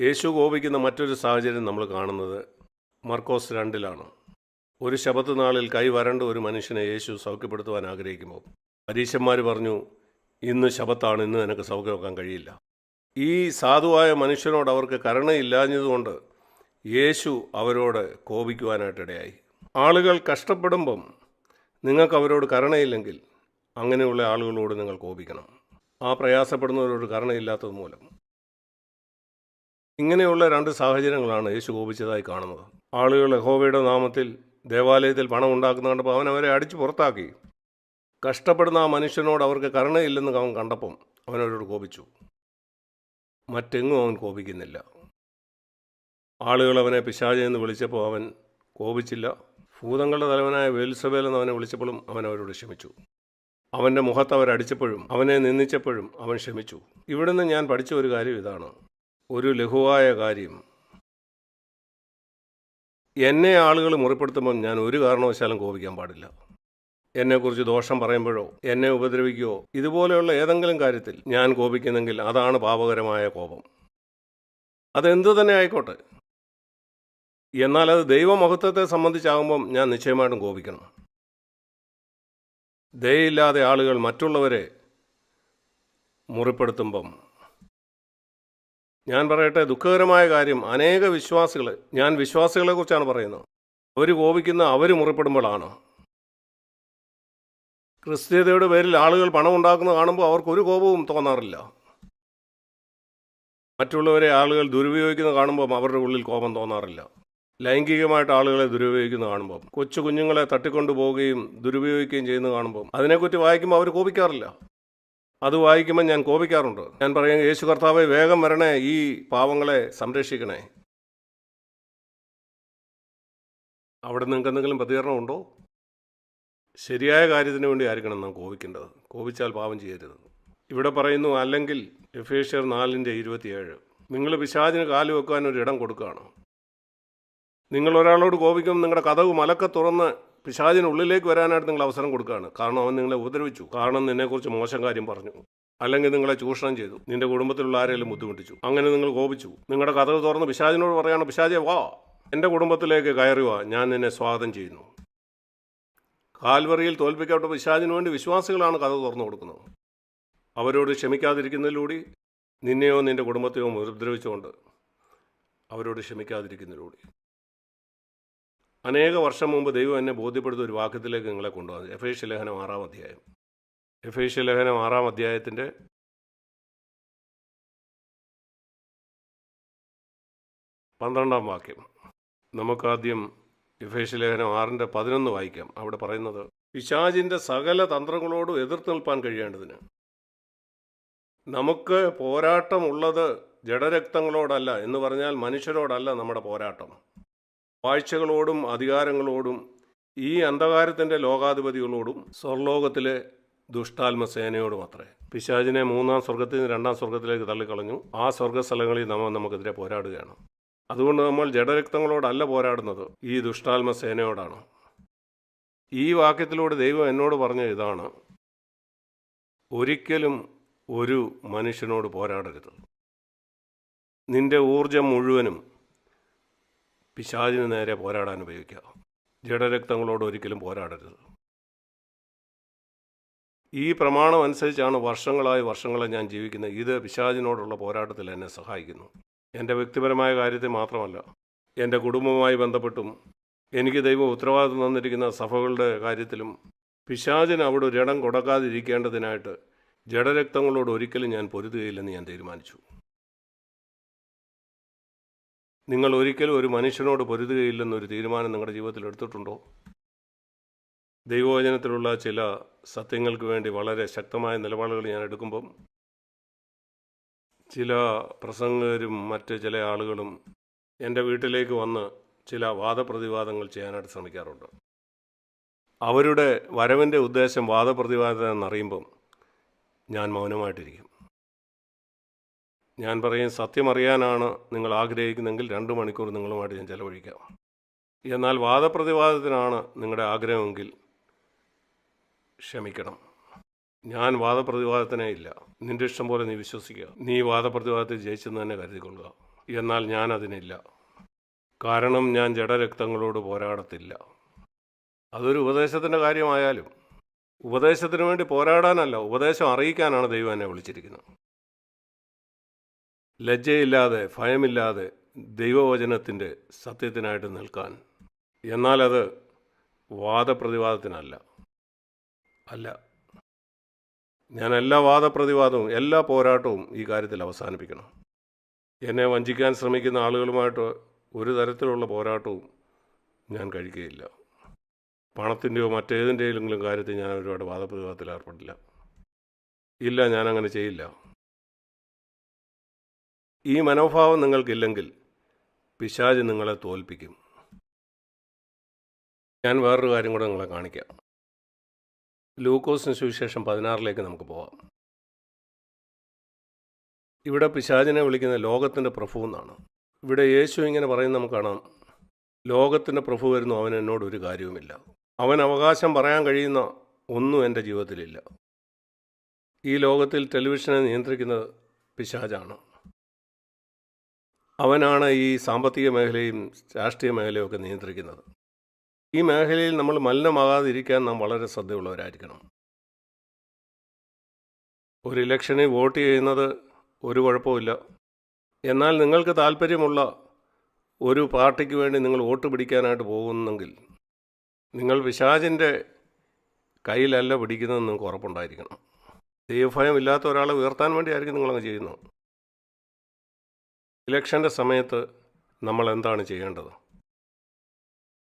യേശു കോപിക്കുന്ന മറ്റൊരു സാഹചര്യം നമ്മൾ കാണുന്നത് മർക്കോസ് രണ്ടിലാണ്. ഒരു ശബത്ത് നാളിൽ കൈ വരണ്ട ഒരു മനുഷ്യനെ യേശു സൗഖ്യപ്പെടുത്തുവാൻ ആഗ്രഹിക്കുമ്പോൾ പരീശന്മാർ പറഞ്ഞു ഇന്ന് ശബത്താണ് ഇന്ന് നിനക്ക് സൗഖ്യമാക്കാൻ കഴിയില്ല. ഈ സാധുവായ മനുഷ്യനോട് അവർക്ക് കരുണയില്ലാഞ്ഞതുകൊണ്ട് യേശു അവരോട് കോപിക്കുവാനായിട്ടിടയായി. ആളുകൾ കഷ്ടപ്പെടുമ്പം നിങ്ങൾക്ക് അവരോട് കരുണയില്ലെങ്കിൽ അങ്ങനെയുള്ള ആളുകളോട് നിങ്ങൾ കോപിക്കണം. ആ പ്രയാസപ്പെടുന്നവരോട് കരുണയില്ലാത്തത് മൂലം ഇങ്ങനെയുള്ള രണ്ട് സാഹചര്യങ്ങളാണ് യേശു കോപിച്ചതായി കാണുന്നത്. ആളുകൾ യഹോവയുടെ നാമത്തിൽ ദേവാലയത്തിൽ പണം ഉണ്ടാക്കുന്ന കണ്ടപ്പോൾ അവൻ അവരെ അടിച്ചു പുറത്താക്കി. കഷ്ടപ്പെടുന്ന ആ മനുഷ്യനോട് അവർക്ക് കരുണയില്ലെന്ന് അവൻ കണ്ടപ്പം അവനവരോട് കോപിച്ചു. മറ്റെങ്ങും അവൻ കോപിക്കുന്നില്ല. ആളുകൾ അവനെ പിശാചെന്ന് വിളിച്ചപ്പോൾ അവൻ കോപിച്ചില്ല. ഭൂതങ്ങളുടെ തലവനായ വേൽസബേൽ എന്ന് അവനെ വിളിച്ചപ്പോഴും അവൻ അവരോട് ക്ഷമിച്ചു. അവന്റെ മുഖത്ത് അവരടിച്ചപ്പോഴും അവനെ നിന്ദിച്ചപ്പോഴും അവൻ ക്ഷമിച്ചു. ഇവിടുന്ന് ഞാൻ പഠിച്ച ഒരു കാര്യം ഇതാണ്. ഒരു ലഘുവായ കാര്യം. എന്നെ ആളുകൾ മുറിപ്പെടുത്തുമ്പം ഞാൻ ഒരു കാരണവശാലും കോപിക്കാൻ പാടില്ല. എന്നെക്കുറിച്ച് ദോഷം പറയുമ്പോഴോ എന്നെ ഉപദ്രവിക്കുകയോ ഇതുപോലെയുള്ള ഏതെങ്കിലും കാര്യത്തിൽ ഞാൻ കോപിക്കുന്നെങ്കിൽ അതാണ് പാപകരമായ കോപം. അതെന്തു തന്നെ ആയിക്കോട്ടെ. എന്നാൽ അത് ദൈവമഹത്വത്തെ സംബന്ധിച്ചാകുമ്പം ഞാൻ നിശ്ചയമായിട്ടും കോപിക്കണം. ദയയില്ലാതെ ആളുകൾ മറ്റുള്ളവരെ മുറിപ്പെടുത്തുമ്പം ഞാൻ പറയട്ടെ ദുഃഖകരമായ കാര്യം അനേക വിശ്വാസികൾ ഞാൻ വിശ്വാസികളെക്കുറിച്ചാണ് പറയുന്നത്. അവർ കോപിക്കുന്ന അവർ മുറിപ്പെടുമ്പോഴാണ്. ക്രിസ്തീയതയുടെ പേരിൽ ആളുകൾ പണം ഉണ്ടാക്കുന്നത് കാണുമ്പോൾ അവർക്ക് ഒരു കോപവും തോന്നാറില്ല. മറ്റുള്ളവരെ ആളുകൾ ദുരുപയോഗിക്കുന്നത് കാണുമ്പോൾ അവരുടെ ഉള്ളിൽ കോപം തോന്നാറില്ല. ലൈംഗികമായിട്ട് ആളുകളെ ദുരുപയോഗിക്കുന്നത് കാണുമ്പോൾ കൊച്ചു കുഞ്ഞുങ്ങളെ തട്ടിക്കൊണ്ടു പോവുകയും ദുരുപയോഗിക്കുകയും ചെയ്യുന്നത് കാണുമ്പോൾ അതിനെക്കുറിച്ച് വായിക്കുമ്പോൾ അവർ കോപിക്കാറില്ല. അത് വായിക്കുമ്പോൾ ഞാൻ കോപിക്കാറുണ്ട്. ഞാൻ പറയും യേശു കർത്താവെ വേഗം വരണേ ഈ പാവങ്ങളെ സംരക്ഷിക്കണേ. അവിടെ നിങ്ങൾക്ക് എന്തെങ്കിലും പ്രതികരണം ഉണ്ടോ? ശരിയായ കാര്യത്തിന് വേണ്ടി ആയിരിക്കണം നാം കോപിക്കേണ്ടത്. കോപിച്ചാൽ പാവം ചെയ്യരുത്. ഇവിടെ പറയുന്നു അല്ലെങ്കിൽ എഫേഷ്യർ നാലിന്റെ ഇരുപത്തിയേഴ്. നിങ്ങൾ പിശാചിന് കാൽ വെക്കാൻ ഒരു ഇടം കൊടുക്കുകയാണ്. നിങ്ങൾ ഒരാളോട് കോപിക്കും നിങ്ങളുടെ കഥവ് മലക്ക തുറന്ന് പിശാചിന് ഉള്ളിലേക്ക് വരാനായിട്ട് നിങ്ങൾ അവസരം കൊടുക്കുകയാണ്. കാരണം അവൻ നിങ്ങളെ ഉപദ്രവിച്ചു. കാരണം നിന്നെക്കുറിച്ച് മോശം കാര്യം പറഞ്ഞു. അല്ലെങ്കിൽ നിങ്ങളെ ചൂഷണം ചെയ്തു. നിന്റെ കുടുംബത്തിലുള്ള ആരെങ്കിലും ബുദ്ധിമുട്ടിച്ചു. അങ്ങനെ നിങ്ങൾ കോപിച്ചു. നിങ്ങളുടെ കഥകൾ തുറന്ന് പിശാചിനോട് പറയാണ് പിശാചെ വാ. എന്റെ കുടുംബത്തിലേക്ക് കയറി വാ. ഞാൻ നിന്നെ സ്വാഗതം ചെയ്യുന്നു. കാൽവറിയിൽ തോൽപ്പിക്കപ്പെട്ട പിശാചിന് വേണ്ടി വിശ്വാസികളാണ് കഥ തുറന്നു കൊടുക്കുന്നത്. അവരോട് ക്ഷമിക്കാതിരിക്കുന്നതിലൂടെ നിന്നെയോ നിന്റെ കുടുംബത്തെയോ ഉപദ്രവിച്ചുകൊണ്ട് അവരോട് ക്ഷമിക്കാതിരിക്കുന്നതിലൂടെ. അനേക വർഷം മുമ്പ് ദൈവം എന്നെ ബോധ്യപ്പെടുത്തിയ ഒരു വാക്യത്തിലേക്ക് നിങ്ങളെ കൊണ്ടുവന്നു. ഐ ലേഖനം ആറാം അധ്യായം. എഫ് ഐ ലേഖനം ആറാം അധ്യായത്തിന്റെ പന്ത്രണ്ടാം വാക്യം. നമുക്കാദ്യം എഫേഷ്യ ലേഖനം ആറിന്റെ പതിനൊന്ന് വായിക്കാം. അവിടെ പറയുന്നത് പിശാചിന്റെ സകല തന്ത്രങ്ങളോടും എതിർത്ത് നിൽപ്പാൻ കഴിയേണ്ടതിന്. നമുക്ക് പോരാട്ടമുള്ളത് ജഡരക്തങ്ങളോടല്ല എന്ന് പറഞ്ഞാൽ മനുഷ്യരോടല്ല നമ്മുടെ പോരാട്ടം. വാഴ്ചകളോടും അധികാരങ്ങളോടും ഈ അന്ധകാരത്തിന്റെ ലോകാധിപതികളോടും സ്വർലോകത്തിലെ ദുഷ്ടാത്മസേനയോടും അത്രേ. പിശാചിനെ മൂന്നാം സ്വർഗത്തിൽ നിന്ന് രണ്ടാം സ്വർഗത്തിലേക്ക് തള്ളിക്കളഞ്ഞു. ആ സ്വർഗസ്ഥലങ്ങളിൽ നമ്മൾ നമുക്കെതിരെ പോരാടുകയാണ്. അതുകൊണ്ട് നമ്മൾ ജഡരക്തങ്ങളോടല്ല പോരാടുന്നത് ഈ ദുഷ്ടാത്മസേനയോടാണ് ഈ വാക്യത്തിലൂടെ ദൈവം എന്നോട് പറഞ്ഞ ഇതാണ് ഒരിക്കലും ഒരു മനുഷ്യനോട് പോരാടരുത്. നിന്റെ ഊർജം മുഴുവനും പിശാചിന് നേരെ പോരാടാൻ ഉപയോഗിക്കുക. ജഡരക്തങ്ങളോട് ഒരിക്കലും പോരാടരുത്. ഈ പ്രമാണം അനുസരിച്ചാണ് വർഷങ്ങളായി വർഷങ്ങളെ ഞാൻ ജീവിക്കുന്നത്. ഇത് പിശാചിനോടുള്ള പോരാട്ടത്തിൽ എന്നെ സഹായിക്കുന്നു. എന്റെ വ്യക്തിപരമായ കാര്യത്തിൽ മാത്രമല്ല എന്റെ കുടുംബവുമായി ബന്ധപ്പെട്ടും എനിക്ക് ദൈവം ഉത്തരവാദിത്വം തന്നിരിക്കുന്ന സഭകളുടെ കാര്യത്തിലും പിശാചിന് അവിടെ ഒരിടം കൊടുക്കാതിരിക്കേണ്ടതിനായിട്ട് ജഡരക്തങ്ങളോട് ഒരിക്കലും ഞാൻ പൊരുതുകയില്ലെന്ന് ഞാൻ തീരുമാനിച്ചു. നിങ്ങൾ ഒരിക്കലും ഒരു മനുഷ്യനോട് പൊരുതുകയില്ലെന്നൊരു തീരുമാനം നിങ്ങളുടെ ജീവിതത്തിൽ എടുത്തിട്ടുണ്ടോ? ദൈവവചനത്തിലുള്ള ചില സത്യങ്ങൾക്ക് വേണ്ടി വളരെ ശക്തമായ നിലപാടുകൾ ഞാൻ എടുക്കുമ്പം ചില പ്രസംഗരും മറ്റ് ചില ആളുകളും എന്റെ വീട്ടിലേക്ക് വന്ന് ചില വാദപ്രതിവാദങ്ങൾ ചെയ്യാനായിട്ട് ശ്രമിക്കാറുണ്ട്. അവരുടെ വരവിന്റെ ഉദ്ദേശം വാദപ്രതിവാദം എന്നറിയുമ്പം ഞാൻ മൗനമായിട്ടിരിക്കും. ഞാൻ പറയും സത്യമറിയാനാണ് നിങ്ങൾ ആഗ്രഹിക്കുന്നെങ്കിൽ രണ്ട് മണിക്കൂർ നിങ്ങളുമായിട്ട് ഞാൻ ചെലവഴിക്കാം. എന്നാൽ വാദപ്രതിവാദത്തിനാണ് നിങ്ങളുടെ ആഗ്രഹമെങ്കിൽ ക്ഷമിക്കണം. ഞാൻ വാദപ്രതിവാദത്തിനേ ഇല്ല. നിന്റെ ഇഷ്ടം പോലെ നീ വിശ്വസിക്കുക. നീ വാദപ്രതിവാദത്തിൽ ജയിച്ചെന്ന് തന്നെ കരുതിക്കൊള്ളുക. എന്നാൽ ഞാൻ അതിനില്ല കാരണം ഞാൻ ജഡരക്തങ്ങളോട് പോരാടത്തില്ല. അതൊരു ഉപദേശത്തിന്റെ കാര്യമായാലും ഉപദേശത്തിന് വേണ്ടി പോരാടാനല്ല ഉപദേശം അറിയിക്കാനാണ് ദൈവം എന്നെ വിളിച്ചിരിക്കുന്നത്. ലജ്ജയില്ലാതെ ഭയമില്ലാതെ ദൈവവചനത്തിന്റെ സത്യത്തിനായിട്ട് നിൽക്കാൻ. എന്നാൽ അത് വാദപ്രതിവാദത്തിനല്ല. അല്ല. ഞാൻ എല്ലാ വാദപ്രതിവാദവും എല്ലാ പോരാട്ടവും ഈ കാര്യത്തിൽ അവസാനിപ്പിക്കണം. എന്നെ വഞ്ചിക്കാൻ ശ്രമിക്കുന്ന ആളുകളുമായിട്ട് ഒരു തരത്തിലുള്ള പോരാട്ടവും ഞാൻ കഴിക്കുകയില്ല. പണത്തിന്റെയോ മറ്റേതിന്റെയെങ്കിലും കാര്യത്തിൽ ഞാൻ ഒരുപാട് വാദപ്രതിവാദത്തിൽ ഏർപ്പെട്ടില്ല. ഇല്ല ഞാനങ്ങനെ ചെയ്യില്ല. ഈ മനോഭാവം നിങ്ങൾക്കില്ലെങ്കിൽ പിശാജ് നിങ്ങളെ തോൽപ്പിക്കും. ഞാൻ വേറൊരു കാര്യം കൂടെ നിങ്ങളെ കാണിക്കാം. ലൂക്കോസിന് സുവിശേഷം പതിനാറിലേക്ക് നമുക്ക് പോവാം. ഇവിടെ പിശാചിനെ വിളിക്കുന്ന ലോകത്തിന്റെ പ്രഭു എന്നാണ്. ഇവിടെ യേശു ഇങ്ങനെ പറയുന്നത് നമുക്ക് കാണാം. ലോകത്തിന്റെ പ്രഭു വരുന്നു അവൻ എന്നോട് ഒരു കാര്യവുമില്ല. അവൻ അവകാശം പറയാൻ കഴിയുന്ന ഒന്നും എന്റെ ജീവിതത്തിലില്ല. ഈ ലോകത്തിൽ ടെലിവിഷനെ നിയന്ത്രിക്കുന്നത് പിശാചാണ് അവനാണ് ഈ സാമ്പത്തിക മേഖലയും രാഷ്ട്രീയ മേഖലയും ഒക്കെ നിയന്ത്രിക്കുന്നത്. ഈ മേഖലയിൽ നമ്മൾ മലിനമാകാതിരിക്കാൻ നാം വളരെ ശ്രദ്ധയുള്ളവരായിരിക്കണം. ഒരു ഇലക്ഷനിൽ വോട്ട് ചെയ്യുന്നത് ഒരു കുഴപ്പമില്ല എന്നാൽ നിങ്ങൾക്ക് താല്പര്യമുള്ള ഒരു പാർട്ടിക്ക് വേണ്ടി നിങ്ങൾ വോട്ട് പിടിക്കാനായിട്ട് പോകുന്നെങ്കിൽ നിങ്ങൾ പിശാചിന്റെ കയ്യിലല്ല പിടിക്കുന്നതെന്ന് നിങ്ങൾക്ക് ഉറപ്പുണ്ടായിരിക്കണം. ദൈവഭയം ഇല്ലാത്ത ഒരാളെ ഉയർത്താൻ വേണ്ടിയായിരിക്കും നിങ്ങളങ്ങ് ചെയ്യുന്നത്. ഇലക്ഷന്റെ സമയത്ത് നമ്മൾ എന്താണ് ചെയ്യേണ്ടത്?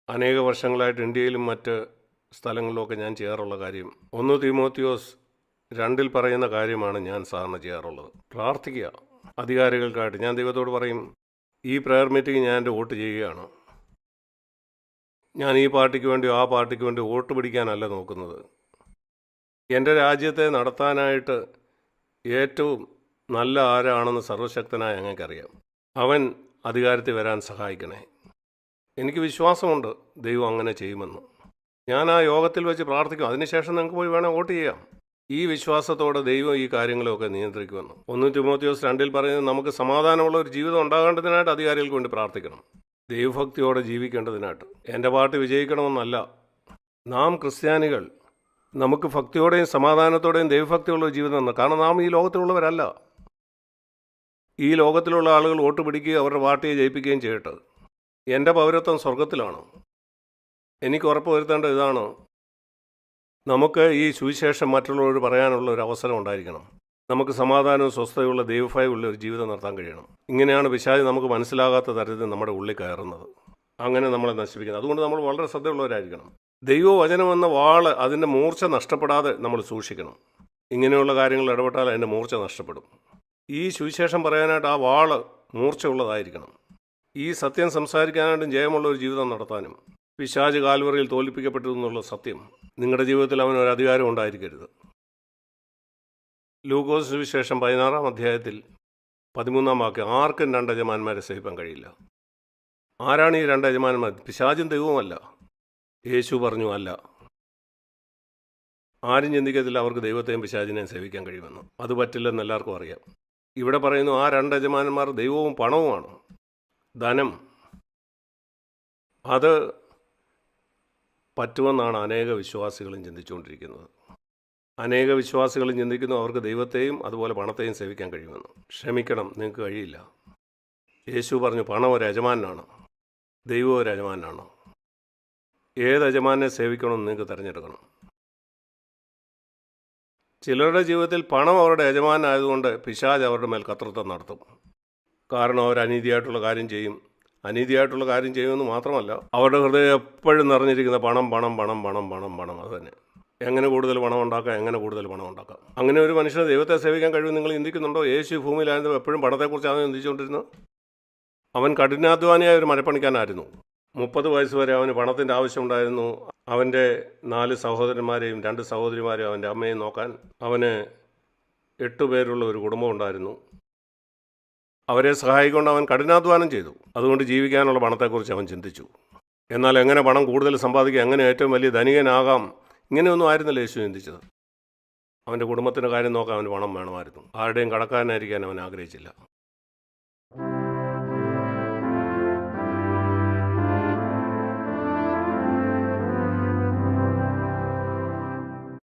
അനേക വർഷങ്ങളായിട്ട് ഇന്ത്യയിലും മറ്റ് സ്ഥലങ്ങളിലുമൊക്കെ ഞാൻ ചെയ്യാറുള്ള കാര്യം ഒന്ന് തിമോത്തിയോസ് രണ്ടിൽ പറയുന്ന കാര്യമാണ് ഞാൻ സാധാരണ ചെയ്യാറുള്ളത്. പ്രാർത്ഥിക്കുക. അധികാരികൾക്കായിട്ട് ഞാൻ ദൈവത്തോട് പറയും ഈ പ്രയർ മീറ്റിംഗ് ഞാൻ എന്റെ വോട്ട് ചെയ്യുകയാണ്. ഞാൻ ഈ പാർട്ടിക്ക് വേണ്ടിയോ ആ പാർട്ടിക്ക് വേണ്ടി വോട്ട് പിടിക്കാനല്ല നോക്കുന്നത്. എന്റെ രാജ്യത്തെ നടത്താനായിട്ട് ഏറ്റവും നല്ല ആരാണെന്ന് സർവശക്തനായ ഞങ്ങൾക്കറിയാം അവൻ അധികാരത്തിൽ വരാൻ സഹായിക്കണേ. എനിക്ക് വിശ്വാസമുണ്ട് ദൈവം അങ്ങനെ ചെയ്യുമെന്ന്. ഞാൻ ആ യോഗത്തിൽ വെച്ച് പ്രാർത്ഥിക്കും. അതിനുശേഷം നിങ്ങൾക്ക് പോയി വേണേൽ വോട്ട് ചെയ്യാം. ഈ വിശ്വാസത്തോടെ ദൈവം ഈ കാര്യങ്ങളൊക്കെ നിയന്ത്രിക്കുമെന്ന്. ഒന്ന് തിമോത്തിയോസ് രണ്ടിൽ പറയുന്നത് നമുക്ക് സമാധാനമുള്ള ഒരു ജീവിതം ഉണ്ടാകേണ്ടതിനായിട്ട് അധികാരികൾക്ക് വേണ്ടി പ്രാർത്ഥിക്കണം. ദൈവഭക്തിയോടെ ജീവിക്കേണ്ടതിനായിട്ട്. എന്റെ പാർട്ടി വിജയിക്കണമെന്നല്ല. നാം ക്രിസ്ത്യാനികൾ. നമുക്ക് ഭക്തിയോടെയും സമാധാനത്തോടെയും ദൈവഭക്തിയുള്ള ജീവിതം കാരണം നാം ഈ ലോകത്തിലുള്ളവരല്ല. ഈ ലോകത്തിലുള്ള ആളുകൾ വോട്ട് പിടിക്കുകയും അവരുടെ പാർട്ടിയെ ജയിപ്പിക്കുകയും ചെയ്യട്ടെ എന്റെ പൗരത്വം സ്വർഗത്തിലാണ് എനിക്ക് ഉറപ്പ് വരുത്തേണ്ട ഇതാണ്. നമുക്ക് ഈ സുവിശേഷം മറ്റുള്ളവരോട് പറയാനുള്ള ഒരു അവസരം ഉണ്ടായിരിക്കണം. നമുക്ക് സമാധാനവും സ്വസ്ഥതയുള്ള ദൈവഭയമുള്ള ഒരു ജീവിതം നടത്താൻ കഴിയണം. ഇങ്ങനെയാണ് പിശാചി നമുക്ക് മനസ്സിലാകാത്ത തരത്തിൽ നമ്മുടെ ഉള്ളിൽ കയറുന്നത്. അങ്ങനെ നമ്മളെ നശിപ്പിക്കുന്നത്. അതുകൊണ്ട് നമ്മൾ വളരെ ശ്രദ്ധയുള്ളവരായിരിക്കണം. ദൈവവചനം എന്ന വാൾ അതിന്റെ മൂർച്ച നഷ്ടപ്പെടാതെ നമ്മൾ സൂക്ഷിക്കണം. ഇങ്ങനെയുള്ള കാര്യങ്ങൾ ഇടപെട്ടാൽ അതിന്റെ മൂർച്ച നഷ്ടപ്പെടും. ഈ സുവിശേഷം പറയാനായിട്ട് ആ വാൾ മൂർച്ചയുള്ളതായിരിക്കണം. ഈ സത്യം സംസാരിക്കാനായിട്ടും ജയമുള്ള ഒരു ജീവിതം നടത്താനും പിശാജ് കാൽവറിയിൽ തോൽപ്പിക്കപ്പെട്ടു എന്നുള്ള സത്യം നിങ്ങളുടെ ജീവിതത്തിൽ അവൻ ഒരു അധികാരം ഉണ്ടായിരിക്കരുത്. ലൂക്കോസ് സുവിശേഷം പതിനാറാം അധ്യായത്തിൽ പതിമൂന്നാം വാക്യം ആർക്കും രണ്ട് യജമാന്മാരെ സഹിപ്പാൻ കഴിയില്ല. ആരാണ് ഈ രണ്ട് യജമാന്മാർ? പിശാചും ദൈവവുമല്ല. യേശു പറഞ്ഞു അല്ല. ആരും ചിന്തിക്കത്തില്ല അവർക്ക് ദൈവത്തെയും പിശാചിനെയും സേവിക്കാൻ കഴിയുമെന്ന്. അത് പറ്റില്ലെന്ന് എല്ലാവർക്കും അറിയാം. ഇവിടെ പറയുന്നു ആ രണ്ട് യജമാനന്മാർ ദൈവവും പണവുമാണ്. ധനം. അത് പറ്റുമെന്നാണ് അനേക വിശ്വാസികളും ചിന്തിച്ചുകൊണ്ടിരിക്കുന്നത്. അനേക വിശ്വാസികളും ചിന്തിക്കുന്നു അവർക്ക് ദൈവത്തെയും അതുപോലെ പണത്തെയും സേവിക്കാൻ കഴിയുമെന്ന്. ക്ഷമിക്കണം നിങ്ങൾക്ക് കഴിയില്ല. യേശു പറഞ്ഞു പണം ഒരു യജമാനാണ്. ദൈവം ഒരു യജമാനാണ്. ഏത് യജമാനെ സേവിക്കണമെന്ന് നിങ്ങൾക്ക് തിരഞ്ഞെടുക്കണം. ചിലരുടെ ജീവിതത്തിൽ പണം അവരുടെ യജമാനായതുകൊണ്ട് പിശാജ് അവരുടെ മേൽ കത്രത്വം നടത്തും. കാരണം അവർ അനീതിയായിട്ടുള്ള കാര്യം ചെയ്യും. അനീതിയായിട്ടുള്ള കാര്യം ചെയ്യുമെന്ന് മാത്രമല്ല അവരുടെ ഹൃദയം എപ്പോഴും നിറഞ്ഞിരിക്കുന്ന പണം പണം പണം പണം പണം പണം അത് തന്നെ. എങ്ങനെ കൂടുതൽ പണം ഉണ്ടാക്കാം എങ്ങനെ കൂടുതൽ പണം ഉണ്ടാക്കാം? അങ്ങനെ ഒരു മനുഷ്യനെ ദൈവത്തെ സേവിക്കാൻ കഴിയും നിങ്ങൾ ചിന്തിക്കുന്നുണ്ടോ? യേശു ഭൂമിയിലായിരുന്നു എപ്പോഴും പണത്തെക്കുറിച്ചാണ് ചിന്തിച്ചുകൊണ്ടിരുന്നത് അവൻ കഠിനാധ്വാനിയായ ഒരു മരപ്പണിക്കാനായിരുന്നു മുപ്പത് വയസ്സ് വരെ അവന് പണത്തിന്റെ ആവശ്യമുണ്ടായിരുന്നു. അവന്റെ നാല് സഹോദരന്മാരെയും രണ്ട് സഹോദരിമാരെയും അവന്റെ അമ്മയെയും നോക്കാൻ അവന് എട്ട് പേരുള്ള ഒരു കുടുംബം ഉണ്ടായിരുന്നു. അവരെ സഹായിക്കൊണ്ട് അവൻ കഠിനാധ്വാനം ചെയ്തു. അതുകൊണ്ട് ജീവിക്കാനുള്ള പണത്തെക്കുറിച്ച് അവൻ ചിന്തിച്ചു. എന്നാൽ എങ്ങനെ പണം കൂടുതൽ സമ്പാദിക്കുക എങ്ങനെ ഏറ്റവും വലിയ ധനികനാകാം ഇങ്ങനെയൊന്നും ആയിരുന്നില്ല യേശു ചിന്തിച്ചത്. അവന്റെ കുടുംബത്തിന്റെ കാര്യം നോക്കാൻ അവന് പണം വേണമായിരുന്നു. ആരുടെയും കടക്കാരനായിരിക്കാൻ അവൻ ആഗ്രഹിച്ചില്ല.